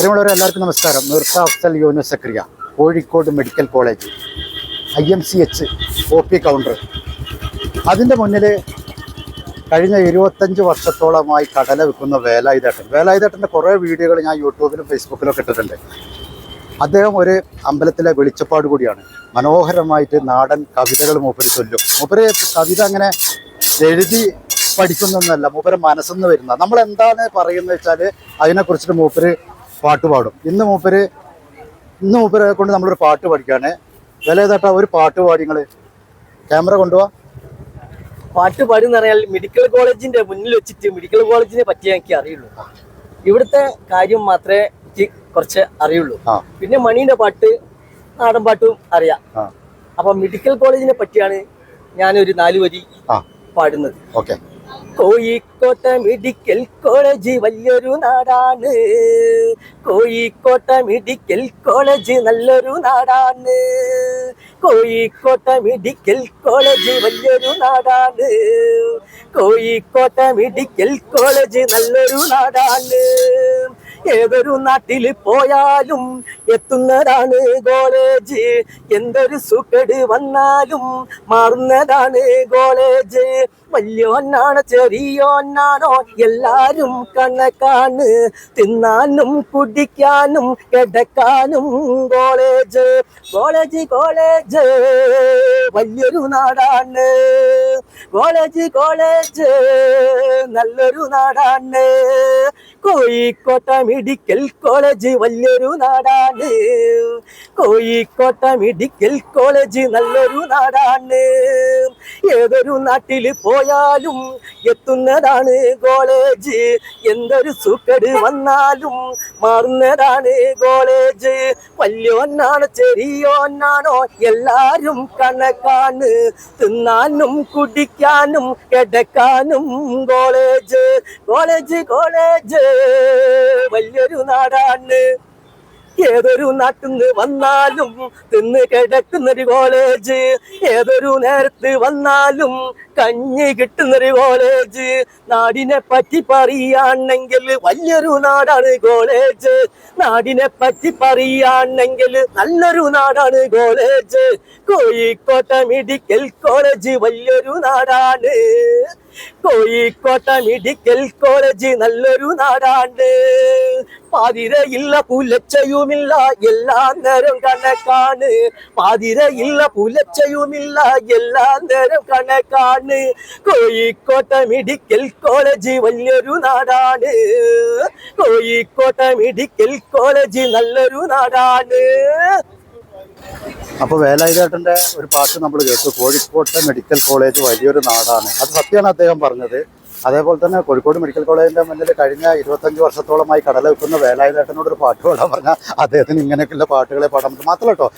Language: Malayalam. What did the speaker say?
പ്രിയമുള്ളവരെ എല്ലാവർക്കും നമസ്കാരം. Mirza Afzal Younis Zakariya Kozhikode medical college I M C H O P counter. അതിന്റെ മുന്നിൽ കഴിഞ്ഞ ഇരുപത്തഞ്ച് വർഷത്തോളമായി കടല വിൽക്കുന്ന വേലായുധേട്ടൻ. വേലായുധേട്ടന്റെ കുറേ വീഡിയോകൾ ഞാൻ യൂട്യൂബിലും ഫേസ്ബുക്കിലും ഒക്കെ ഇട്ടിട്ടുണ്ട്. അദ്ദേഹം ഒരു അമ്പലത്തിലെ വെളിച്ചപ്പാട് കൂടിയാണ്. മനോഹരമായിട്ട് നാടൻ കവിതകൾ മൂപ്പര് ചൊല്ലും. മൂപ്പര് കവിത അങ്ങനെ എഴുതി പഠിക്കുന്നൊന്നല്ല മൂപ്പര് മനസ്സെന്ന് വരുന്ന. നമ്മൾ എന്താണ് പറയുന്നത് വെച്ചാൽ അതിനെക്കുറിച്ചിട്ട് മൂപ്പര് പാട്ട് പാടും. ഇന്ന് മൂപ്പര് ഇന്ന് മൂപ്പരെ കൊണ്ട് നമ്മളൊരു പാട്ട് പഠിക്കുകയാണ് വില ഏതാട്ടാ? ഒരു പാട്ട് പാടി നിങ്ങൾ ക്യാമറ കൊണ്ടുപോവാ പാട്ട് പാടുന്ന പറഞ്ഞാൽ മെഡിക്കൽ കോളേജിന്റെ മുന്നിൽ വെച്ചിട്ട് മെഡിക്കൽ കോളേജിനെ പറ്റിയേ എനിക്ക് അറിയുള്ളൂ. ഇവിടുത്തെ കാര്യം മാത്രമേ എനിക്ക് കുറച്ച് അറിയുള്ളൂ. പിന്നെ മണീന്റെ പാട്ട് നാടൻ പാട്ടും അറിയാം. അപ്പൊ മെഡിക്കൽ കോളേജിനെ പറ്റിയാണ് ഞാനൊരു നാല് വരി പാടുന്നത്. ഓക്കെ. കോഴിക്കോട്ടെ മെഡിക്കൽ കോളേജ് വലിയൊരു നാടാണ്. കോഴിക്കോട്ടെ മെഡിക്കൽ കോളേജ് നല്ലൊരു നാടാണ്. കോഴിക്കോട്ടെ മെഡിക്കൽ കോളേജ് വലിയൊരു നാടാണ്. കോഴിക്കോട്ടെ മെഡിക്കൽ കോളേജ് നല്ലൊരു നാടാണ്. ഏതൊരു നാട്ടിൽ പോയാലും എത്തുന്നതാണ് കോളേജ്. എന്തൊരു സുഖട് വന്നാലും മാറുന്നതാണ് കോളേജ്. വലിയോന്നാണ് ചെറിയോന്നാണോ എല്ലാരും കണക്കാണ് തിന്നാനും കുടിക്കാനും കിടക്കാനും കോളേജ്. കോളേജ് കോളേജ് വലിയൊരു നാടാണ്. കോളേജ് കോളേജ് നല്ലൊരു നാടാണ്. കോഴിക്കോട്ട മെഡിക്കൽ കോളേജ് വലിയൊരു നാടാണ്. കോഴിക്കോട്ട മെഡിക്കൽ കോളേജ് നല്ലൊരു നാടാണ്. ഏതൊരു നാട്ടിൽ പോയാലും എത്തുന്നതാണ് കോളേജ്. എന്തൊരു സുഖട് വന്നാലും മാറുന്നതാണ് കോളേജ്. വല്യോന്നാണ് ചെറിയോന്നാണോ എല്ലാരും കണക്കാണ്. തിന്നാനും കുടിക്കാനും കിടക്കാനും കോളേജ്. College college. വലിയൊരു നാടാണ്. ഏതൊരു നാട്ടിന്ന് വന്നാലും തിന്ന് കിടക്കുന്നൊരു കോളേജ് ഏതൊരു നേരത്ത് വന്നാലും കഞ്ഞി കിട്ടുന്നൊരു കോളേജ് നാടിനെ പറ്റി പറയുകയാണെങ്കിൽ വലിയൊരു നാടാണ് കോളേജ് നാടിനെ പറ്റി പറയുകയാണെങ്കിൽ നല്ലൊരു നാടാണ് കോളേജ് കോഴിക്കോട്ട മെഡിക്കൽ കോളേജ് വലിയൊരു നാടാണ്. കോഴിക്കോട്ട മെഡിക്കൽ കോളേജ് നല്ലൊരു നാടാണ്. പാതിരയില്ല പുലച്ചയുമില്ല എല്ലാ നേരം കണക്കാണ്. പാതിരയില്ല പുലച്ചയുമില്ല എല്ലാ നേരം കണക്കാണ്. കോഴിക്കോട്ട മെഡിക്കൽ കോളേജ് വലിയൊരു നാടാണ്. കോഴിക്കോട്ട മെഡിക്കൽ കോളേജ് നല്ലൊരു നാടാണ്. അപ്പോൾ വേലായുധേട്ടന്റെ ഒരു പാട്ട് നമ്മൾ കേട്ടു. കോഴിക്കോട്ടെ മെഡിക്കൽ കോളേജ് വലിയൊരു നാടാണ്. അത് സത്യമാണ് അദ്ദേഹം പറഞ്ഞത്. അതേപോലെ തന്നെ കോഴിക്കോട് മെഡിക്കൽ കോളേജിന്റെ മുന്നിൽ കഴിഞ്ഞ ഇരുപത്തഞ്ച് വർഷത്തോളമായി കടല വെക്കുന്ന വേലായുധേട്ടനോട് ഒരു പാട്ട് പാടാൻ പറഞ്ഞാൽ അദ്ദേഹത്തിന് ഇങ്ങനെയൊക്കെയുള്ള പാട്ടുകളെ പാടാൻ പറ്റും. മാത്രമല്ല കേട്ടോ